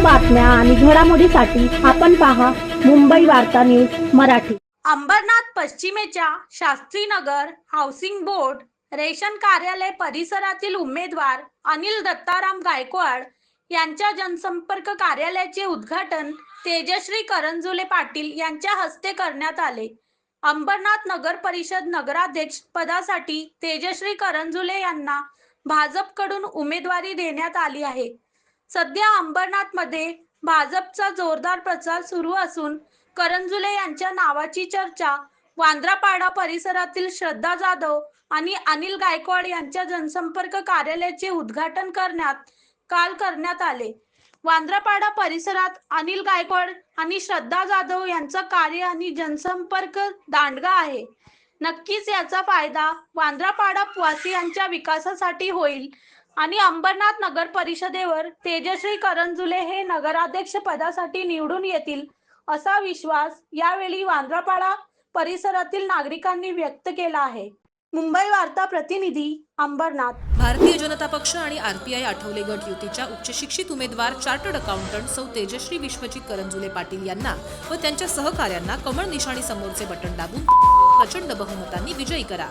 बातम्या आणि घडामोडीसाठी आपण पहा मुंबई वार्ता न्यूज मराठी. अंबरनाथ पश्चिमेच्या शास्त्रीनगर हाऊसिंग बोर्ड रेशन कार्यालय परिसरातील उमेदवार अनिल दत्ताराम गायकवाड यांच्या जनसंपर्क कार्यालयाचे उद्घाटन तेजश्री करंजुले पाटील यांच्या हस्ते करण्यात आले. अंबरनाथ नगर परिषद नगराध्यक्ष पदासाठी तेजश्री करंजुले यांना भाजपकडून उमेदवारी देण्यात आली आहे. सध्या अंबरनाथमध्ये भाजपचा जोरदार प्रचार सुरू असून करंजुले यांच्या नावाची चर्चा वांद्रापाडा परिसरातील श्रद्धा जाधव आणि अनिल गायकवाड यांच्या जनसंपर्क कार्यालयाचे उद्घाटन करण्यात काल करण्यात आले. वांद्रापाडा परिसरात अनिल गायकवाड आणि श्रद्धा जाधव यांचं कार्य आणि जनसंपर्क दांडगा आहे. नक्कीच याचा फायदा वांद्रापाडा वासियांच्या विकासासाठी होईल आणि अंबरनाथ नगर परिषदेवर तेजश्री करंजुले हे नगराध्यक्ष पदासाठी निवडून येतील असा विश्वास यावेळी वांद्रापाडा परिसरातील नागरिकांनी व्यक्त केला आहे. मुंबई वार्ता प्रतिनिधी अंबरनाथ. भारतीय जनता पक्ष आणि आरपीआय आठवले गट युतीच्या उच्चशिक्षित उमेदवार चार्टर्ड अकाउंटंट सौ तेजश्री विश्वजित करंजुले पाटील यांना व त्यांच्या सहकाऱ्यांना कमळ निशाणी समोरचे बटन दाबून प्रचंड बहुमतांनी विजयी करा.